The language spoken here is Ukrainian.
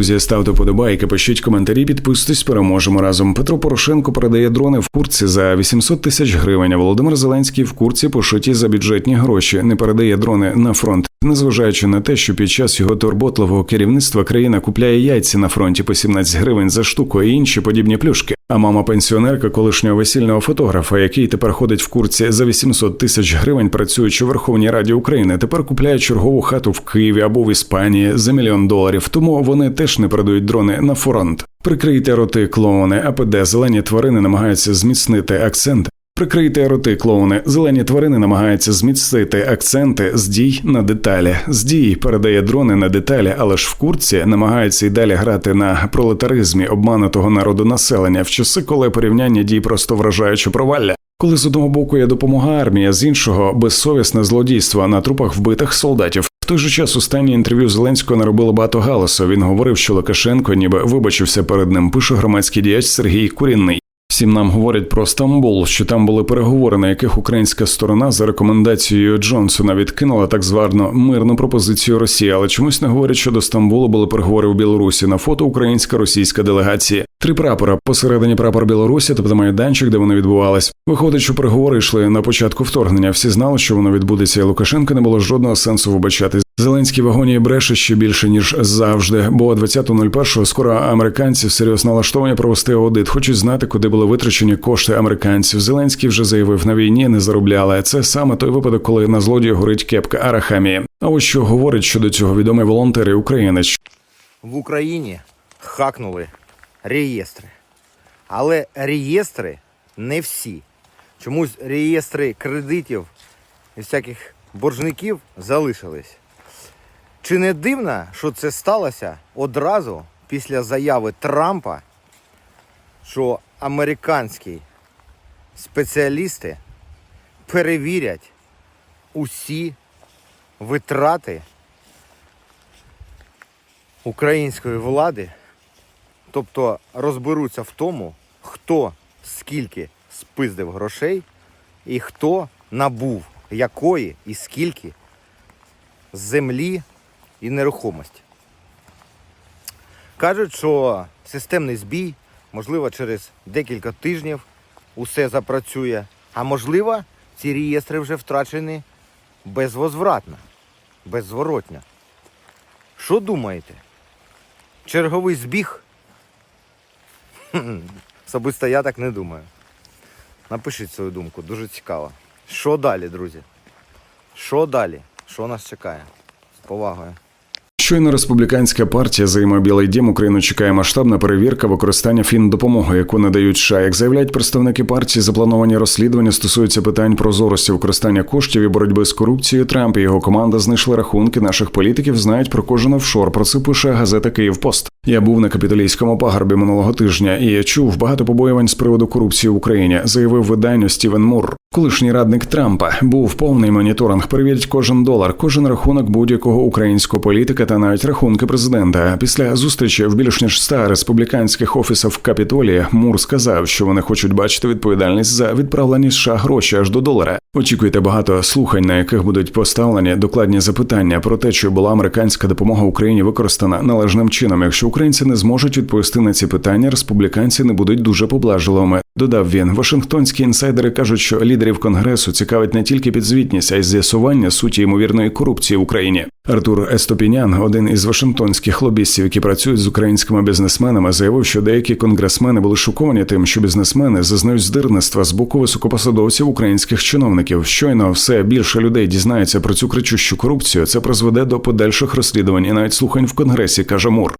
друзі. Ставте подобайки, пишіть коментарі, підписуйтесь, переможемо разом. Петро Порошенко передає дрони в курці за 800 тисяч гривень. а Володимир Зеленський в курці пошиті за бюджетні гроші. Не передає дрони на фронт. Незважаючи на те, що під час його турботливого керівництва країна купляє яйці на фронті по 17 гривень за штуку і інші подібні плюшки. А мама пенсіонерка колишнього весільного фотографа, який тепер ходить в курці за 800 тисяч гривень, працюючи у Верховній Раді України, тепер купляє чергову хату в Києві або в Іспанії за мільйон доларів. Тому вони теж не передають дрони на фронт. Прикрийте роти клоуни, АПД зелені тварини намагаються зміцнити акцент. Прикрийте роти клоуни. Зелені тварини намагаються зміцнити акценти з дій на деталі. З дій передає дрони на деталі, але ж в курці намагається й далі грати на пролетаризмі обманутого народу населення в часи, коли порівняння дій просто вражаюче провалля. Коли з одного боку є допомога армії, а з іншого безсовісне злодійство на трупах вбитих солдатів. В той же час останнє інтерв'ю Зеленського наробило багато галасу. Він говорив, що Лукашенко ніби вибачився перед ним. Пише громадський діяч Сергій Курінний. Всім нам говорять про Стамбул, що там були переговори, на яких українська сторона за рекомендацією Джонсона відкинула так звану мирну пропозицію Росії, але чомусь не говорять, що до Стамбулу були переговори в Білорусі. На фото українська російська делегація. Три прапора посередині прапор Білорусі, тобто майданчик, де вони відбувались. Виходить, що переговори йшли на початку вторгнення. Всі знали, що воно відбудеться. і Лукашенка не було жодного сенсу вибачатись. Зеленський вагоні бреше ще більше ніж завжди. Бо 20.01 скоро американці всерйоз налаштовані провести аудит. Хочуть знати, куди були витрачені кошти американців. Зеленський вже заявив, на війні не заробляли. Це саме той випадок, коли на злодія горить кепка Арахамії. А ось що говорить щодо цього відомий волонтер і українець. в Україні хакнули реєстри. Але реєстри не всі. Чомусь реєстри кредитів і всяких боржників залишились. Чи не дивно, що це сталося одразу після заяви Трампа, що американські спеціалісти перевірять усі витрати української влади, тобто розберуться в тому, хто скільки спиздив грошей і хто набув якої і скільки землі і нерухомості. Кажуть, що системний збій, можливо, через декілька тижнів усе запрацює, а можливо, ці реєстри вже втрачені безвозвратно, беззворотно. Що думаєте? Черговий збіг? Особисто я так не думаю. Напишіть свою думку, дуже цікаво. Що далі, друзі? Що далі? Що нас чекає? З повагою. Щойно республіканська партія займе Білий Дім, Україну чекає масштабна перевірка використання фіндопомоги, яку надають США. Як заявляють представники партії, заплановані розслідування стосуються питань прозорості використання коштів і боротьби з корупцією. Трамп і його команда знайшли рахунки наших політиків. Знають про кожен офшор. Про це пише газета Київпост. Я був на капітолійському пагорбі минулого тижня і чув багато побоювань з приводу корупції в Україні. Заявив виданню Стівен Мур. Колишній радник Трампа був повний моніторинг. Перевірять кожен долар, кожен рахунок будь-якого українського політика та навіть рахунки президента. Після зустрічі в більш ніж ста республіканських офісах в Капітолії Мур сказав, що вони хочуть бачити відповідальність за відправлені США гроші аж до долара. Очікуйте багато слухань, на яких будуть поставлені докладні запитання про те, чи була американська допомога Україні використана належним чином. Якщо українці не зможуть відповісти на ці питання, республіканці не будуть дуже поблажливими. Додав він. Вашингтонські інсайдери кажуть, що лідерів конгресу цікавить не тільки підзвітність, а й з'ясування суті ймовірної корупції в Україні. Артур Естопінян, один із вашингтонських лобістів, які працюють з українськими бізнесменами, заявив, що деякі конгресмени були шоковані тим, що бізнесмени зазнають здирництва з боку високопосадовців українських чиновників. Щойно все більше людей дізнається про цю кричущу корупцію. Це призведе до подальших розслідувань і навіть слухань в конгресі, каже Мур.